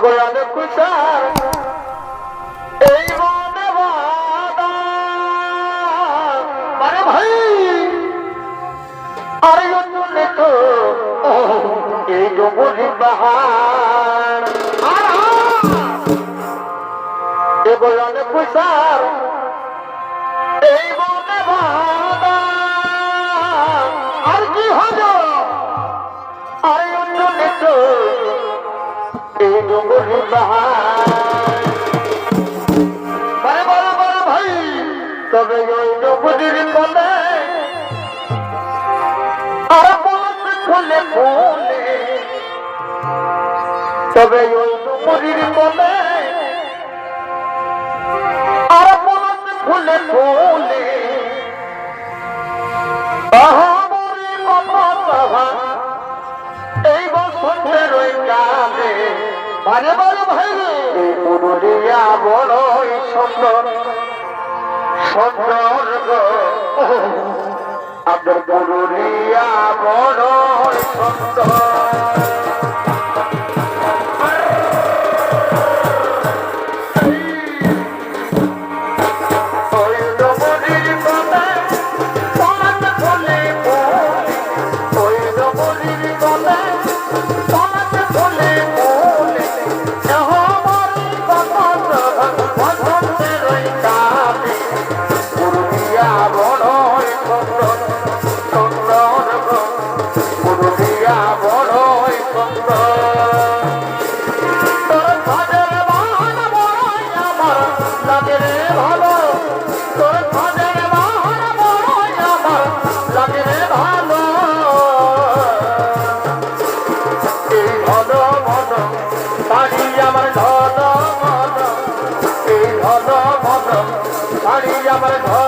করে অনেক খুশা রঙ্গনের বাহার বড় বড় ভাই তবে ওই নবজির মনে আর বলতে খুলে বলে তবে ওই মনে আর বলতে আরে বলো ভাই। পুরুলিয়া বড়ই সুন্দর। সুন্দর আপনার পুরুলিয়া বড়ই সুন্দর। আমার ঘর।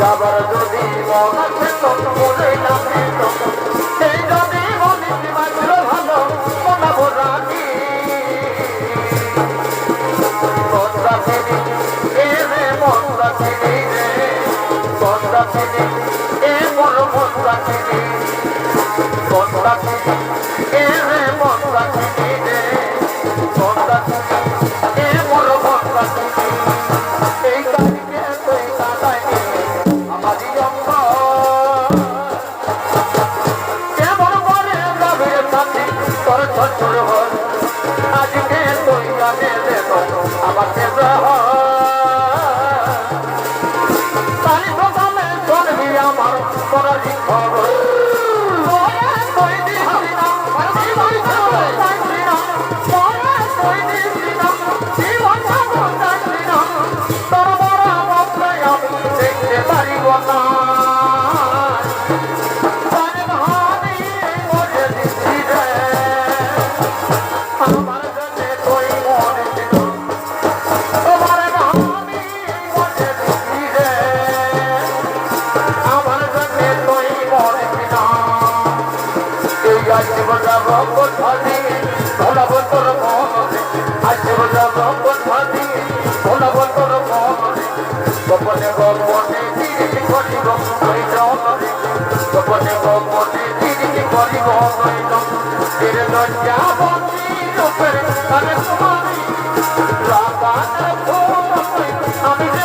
যাবার যদি মন আছে তখন বলে না আজব যাব কোথাদি ভোলাব তোর মনে আজব যাব কোথাদি ভোলাব তোর মনে গোপনে গোপনে তিরিকি করিব ওই জনরে গোপনে গোপনে তিরিকি করিব ওই আমি যে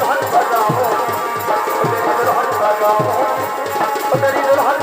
दुल्हन सजाओ मेरी दुल्हन सजाओ मेरी दुल्हन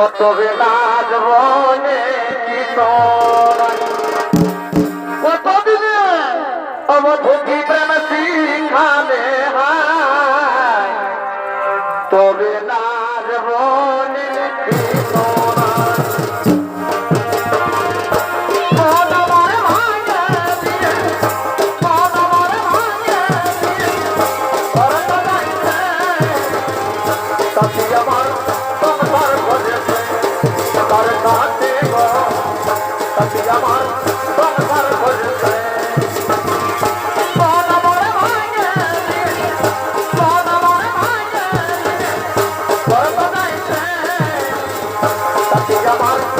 কত বেলার বনে কত দিনে অবধি প্রেম সিংহানে আমার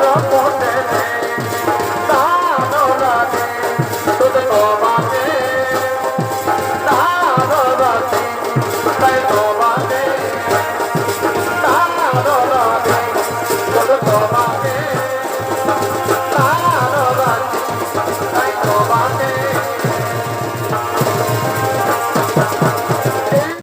পথে